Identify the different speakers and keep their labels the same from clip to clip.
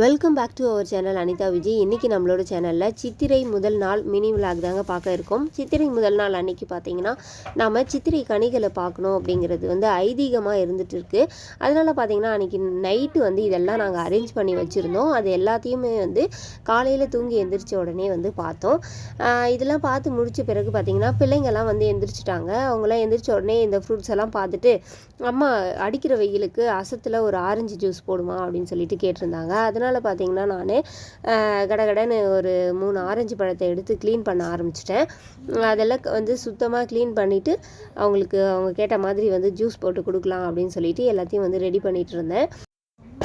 Speaker 1: Welcome back to our channel Anitha Vijay இன்றைக்கி நம்மளோட சேனலில் சித்திரை முதல் நாள் மினி விளாக் தாங்க பார்க்க இருக்கோம். சித்திரை முதல் நாள் அன்னைக்கு பார்த்தீங்கன்னா நம்ம சித்திரை கனிகளை பார்க்கணும் அப்படிங்கிறது வந்து ஐதீகமாக இருந்துட்டு இருக்கு. அதனால் பார்த்தீங்கன்னா அன்றைக்கி நைட்டு வந்து இதெல்லாம் நாங்கள் அரேஞ்ச் பண்ணி வச்சுருந்தோம். அது எல்லாத்தையுமே வந்து காலையில் தூங்கி எந்திரிச்ச உடனே வந்து பார்த்தோம். இதெல்லாம் பார்த்து முடித்த பிறகு பார்த்தீங்கன்னா பிள்ளைங்கள்லாம் வந்து எந்திரிச்சிட்டாங்க. அவங்களாம் எந்திரிச்ச உடனே இந்த ஃப்ரூட்ஸ் எல்லாம் பார்த்துட்டு அம்மா அடிக்கிற வெயிலுக்கு அசத்தில் ஒரு ஆரஞ்சு ஜூஸ் போடுமா? அப்படின்னு சொல்லிட்டு கேட்டிருந்தாங்க. அதனால் அதனால் பார்த்தீங்கன்னா நான் கடகடன்னு ஒரு மூணு ஆரஞ்சு பழத்தை எடுத்து க்ளீன் பண்ண ஆரம்பிச்சிட்டேன். அதெல்லாம் க- வந்து சுத்தமாக க்ளீன் பண்ணிவிட்டு அவங்களுக்கு அவங்க கேட்ட மாதிரி வந்து ஜூஸ் போட்டு கொடுக்கலாம் அப்படின்னு சொல்லிட்டு எல்லாத்தையும் வந்து ரெடி பண்ணிகிட்டு இருந்தேன்.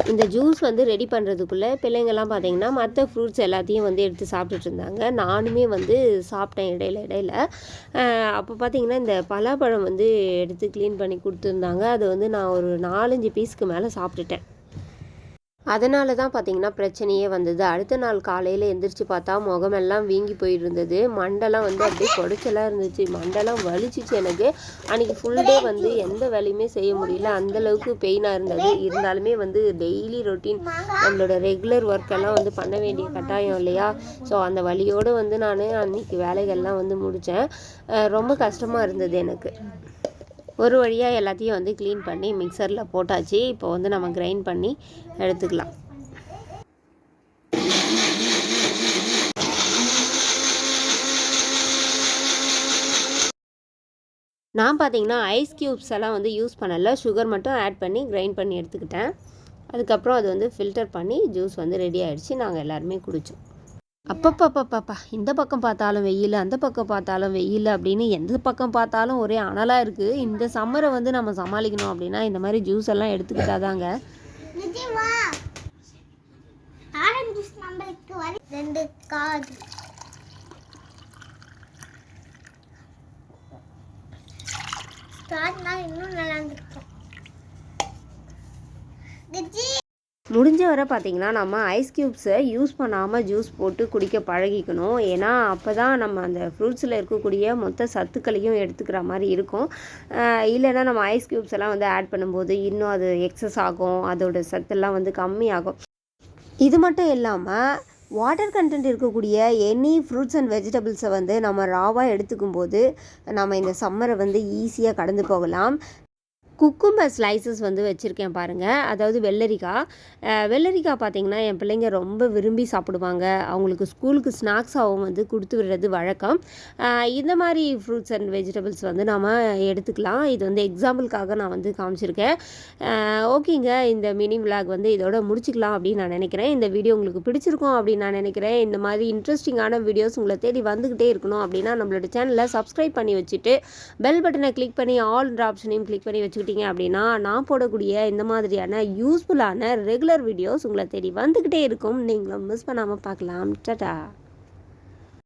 Speaker 1: இந்த ஜூஸ் வந்து ரெடி பண்ணுறதுக்குள்ளே பிள்ளைங்கள்லாம் பார்த்தீங்கன்னா மற்ற ஃப்ரூட்ஸ் எல்லாத்தையும் வந்து எடுத்து சாப்பிட்டுட்டு இருந்தாங்க. நானுமே வந்து சாப்பிட்டேன் இடையில இடையில. அப்போ பார்த்தீங்கன்னா இந்த பலாப்பழம் வந்து எடுத்து க்ளீன் பண்ணி கொடுத்துருந்தாங்க. அது வந்து நான் ஒரு நாலஞ்சு பீஸ்க்கு மேலே சாப்பிட்டுட்டேன். அதனால தான் பார்த்தீங்கன்னா பிரச்சனையே வந்தது. அடுத்த நாள் காலையில் எந்திரிச்சு பார்த்தா முகமெல்லாம் வீங்கி போயிருந்தது. மண்டெல்லாம் வந்து அப்படியே கொடைச்சலாக இருந்துச்சு. மண்டெல்லாம் வலிச்சிச்சு எனக்கு. அன்றைக்கி ஃபுல் டே வந்து எந்த வேலையுமே செய்ய முடியல. அந்த அளவுக்கு பெயினாக இருந்தது. இருந்தாலுமே வந்து டெய்லி ரொட்டீன் நம்மளோட ரெகுலர் ஒர்க்கெல்லாம் வந்து பண்ண வேண்டிய கட்டாயம் இல்லையா? ஸோ அந்த வலியோடு வந்து நான் அன்றைக்கி வேலைகள்லாம் வந்து முடித்தேன் ரொம்ப கஷ்டமாக இருந்தது எனக்கு. ஒரு வழியாக எல்லாத்தையும் வந்து க்ளீன் பண்ணி மிக்சரில் போட்டாச்சு. இப்போ வந்து நம்ம கிரைண்ட் பண்ணி எடுத்துக்கலாம். நான் பார்த்தீங்கன்னா ஐஸ் க்யூப்ஸ் எல்லாம் வந்து யூஸ் பண்ணலை. சுகர் மட்டும் ஆட் பண்ணி கிரைண்ட் பண்ணி எடுத்துக்கிட்டேன். அதுக்கப்புறம் அது வந்து ஃபில்டர் பண்ணி ஜூஸ் வந்து ரெடி ஆகிடுச்சு நாங்கள் எல்லாருமே குடித்தோம் அப்பப்பப்பப்பா இந்த பக்கம் பார்த்தாலும் வெயில் அந்த பக்கம் பார்த்தாலும் வெயில் அப்படின்னு எந்த பக்கம் பார்த்தாலும் ஒரே அனலாக இருக்குது இந்த சம்மரை வந்து நம்ம சமாளிக்கணும் அப்படின்னா இந்த மாதிரி ஜூஸ் எல்லாம் எடுத்துக்கிட்டாதாங்க
Speaker 2: தாங்க. இன்னும் நல்லா இருந்திருக்கும்.
Speaker 1: முடிஞ்ச வரை பார்த்திங்கன்னா நம்ம ஐஸ் க்யூப்ஸை யூஸ் பண்ணாமல் ஜூஸ் போட்டு குடிக்க பழகிக்கணும். ஏன்னா அப்போ தான் நம்ம அந்த ஃப்ரூட்ஸில் இருக்கக்கூடிய மொத்த சத்துக்களையும் எடுத்துக்கிற மாதிரி இருக்கும். இல்லைன்னா நம்ம ஐஸ் க்யூப்ஸ் எல்லாம் வந்து ஆட் பண்ணும்போது இன்னும் அது எக்ஸஸ் ஆகும். அதோட சத்தெல்லாம் வந்து கம்மியாகும். இது மட்டும் இல்லாமல் வாட்டர் கண்டென்ட் இருக்கக்கூடிய எனி ஃப்ரூட்ஸ் அண்ட் வெஜிடபிள்ஸை வந்து நம்ம ராவாக எடுத்துக்கும் போது நம்ம இந்த சம்மரை வந்து ஈஸியாக கடந்து போகலாம். குக்கும்பர் ஸ்லைசஸ் வந்து வச்சுருக்கேன் பாருங்கள் அதாவது வெள்ளரிக்காய் வெள்ளரிக்காய் பார்த்தீங்கன்னா என் பிள்ளைங்க ரொம்ப விரும்பி சாப்பிடுவாங்க. அவங்களுக்கு ஸ்கூலுக்கு ஸ்நாக்ஸாகவும் வந்து கொடுத்து விடுறது வழக்கம். இந்த மாதிரி ஃப்ரூட்ஸ் அண்ட் வெஜிடபிள்ஸ் வந்து நம்ம எடுத்துக்கலாம். இது வந்து எக்ஸாம்பிளுக்காக நான் வந்து காமிச்சிருக்கேன். ஓகேங்க. இந்த மினி விளாக் வந்து இதோட முடிச்சுக்கலாம் அப்படின்னு நான் நினைக்கிறேன். இந்த வீடியோ உங்களுக்கு பிடிச்சிருக்கும் அப்படின்னு நான் நினைக்கிறேன். இந்த மாதிரி இன்ட்ரெஸ்டிங்கான வீடியோஸ் உங்களை தேடி வந்துக்கிட்டே இருக்கணும் அப்படின்னா நம்மளோட சேனலை சப்ஸ்கிரைப் பண்ணி வச்சுட்டு பெல் பட்டனை கிளிக் பண்ணி ஆல் ஆப்ஷனையும் கிளிக் பண்ணி வச்சுக்கிட்டு பார்த்தீங்க அப்படின்னா நான் போடக்கூடிய இந்த மாதிரியான யூஸ்ஃபுல்லான ரெகுலர் வீடியோஸ் உங்களை தேடி வந்துக்கிட்டே இருக்கும். நீங்களும் மிஸ் பண்ணாமல் பார்க்கலாம். டட்டா